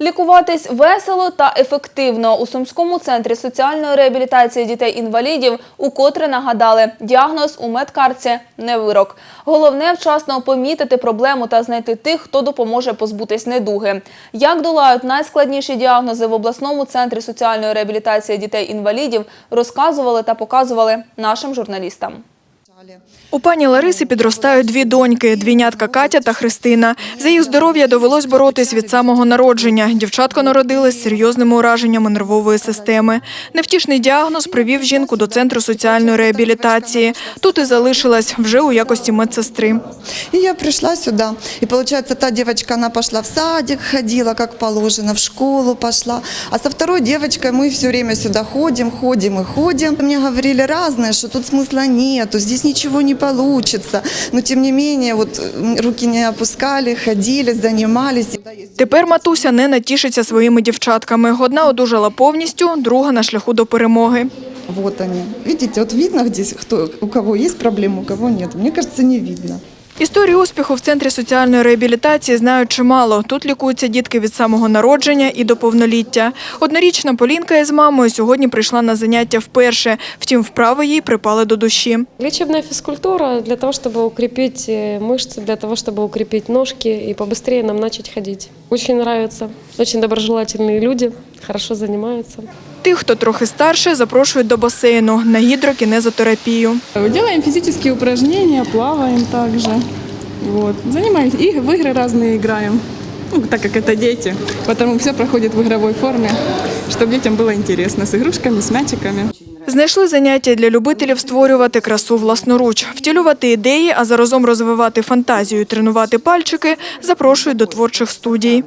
Лікуватись весело та ефективно у Сумському центрі соціальної реабілітації дітей-інвалідів укотре нагадали, діагноз у медкарці – не вирок. Головне – вчасно помітити проблему та знайти тих, хто допоможе позбутись недуги. Як долають найскладніші діагнози в обласному центрі соціальної реабілітації дітей-інвалідів, розказували та показували нашим журналістам. У пані Лариси підростають дві доньки – двійнятка Катя та Христина. За їх здоров'я довелось боротись від самого народження. Дівчатко народились з серйозними ураженнями нервової системи. Невтішний діагноз привів жінку до центру соціальної реабілітації. Тут і залишилась вже у якості медсестри. И я пришла сюда. И получается, та девочка, она пошла в садик, ходила как положено, в школу пошла. А со второй девочкой мы все время сюда ходим, ходим и ходим. Мне говорили разное, что тут смысла нету, здесь ничего не получится. Но тем не менее, вот руки не опускали, ходили, занимались. Тепер матуся не натішиться своїми дівчатками. Одна одужала повністю, друга на шляху до перемоги. Вот они. Видите, вот видно, где кто, у кого есть проблемы, у кого нет. Мне кажется, не видно. Історії успіху в центрі соціальної реабілітації знають чимало. Тут лікуються дітки від самого народження і до повноліття. Однорічна Полінка із мамою сьогодні прийшла на заняття вперше. Втім, вправи їй припали до душі. Лечебная физкультура для того, чтобы укрепить э, мышцы, для того, чтобы укрепить ножки и побыстрее нам начать ходить. Очень нравится. Очень доброжелательные люди, хорошо занимаются. Тих, хто трохи старше, запрошують до басейну на гідрокінезотерапію. Делаем физические упражнения, плаваем также. Вот. Занимаемся и в игры разные играем. Ну, так как это дети, потому все проходит в игровой форме, чтобы детям было интересно, с игрушками, с мячиками. Знайшли заняття для любителів створювати красу власноруч, втілювати ідеї, а заразом розвивати фантазію, і тренувати пальчики, запрошують до творчих студій.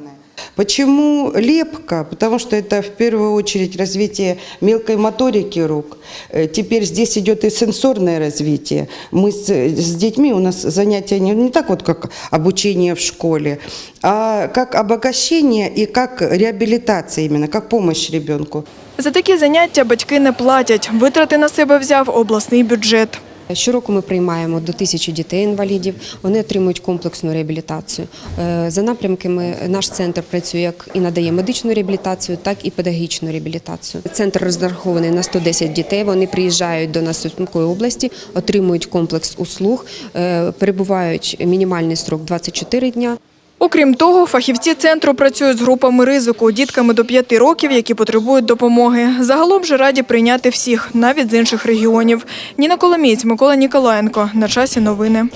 Почему лепка? Потому что это в первую очередь развитие мелкой моторики рук. Э, Теперь здесь идет и сенсорное развитие. Мы с, с детьми, у нас занятия не, не так вот, как обучение в школе, а как обогащение и как реабилитация именно, как помощь ребенку. За такі заняття батьки не платять. Витрати на себе взяв обласний бюджет. Щороку ми приймаємо до тисячі дітей-інвалідів. Вони отримують комплексну реабілітацію. Е, За напрямками наш центр працює як і надає медичну реабілітацію, так і педагогічну реабілітацію. Центр розрахований на 110 дітей. Вони приїжджають до нас Сумської області, отримують комплекс услуг, е, перебувають мінімальний срок 24 дня. Окрім того, фахівці центру працюють з групами ризику, дітками до 5 років, які потребують допомоги. Загалом же раді прийняти всіх, навіть з інших регіонів. Ніна Коломієць, Микола Ніколаєнко. На часі новини.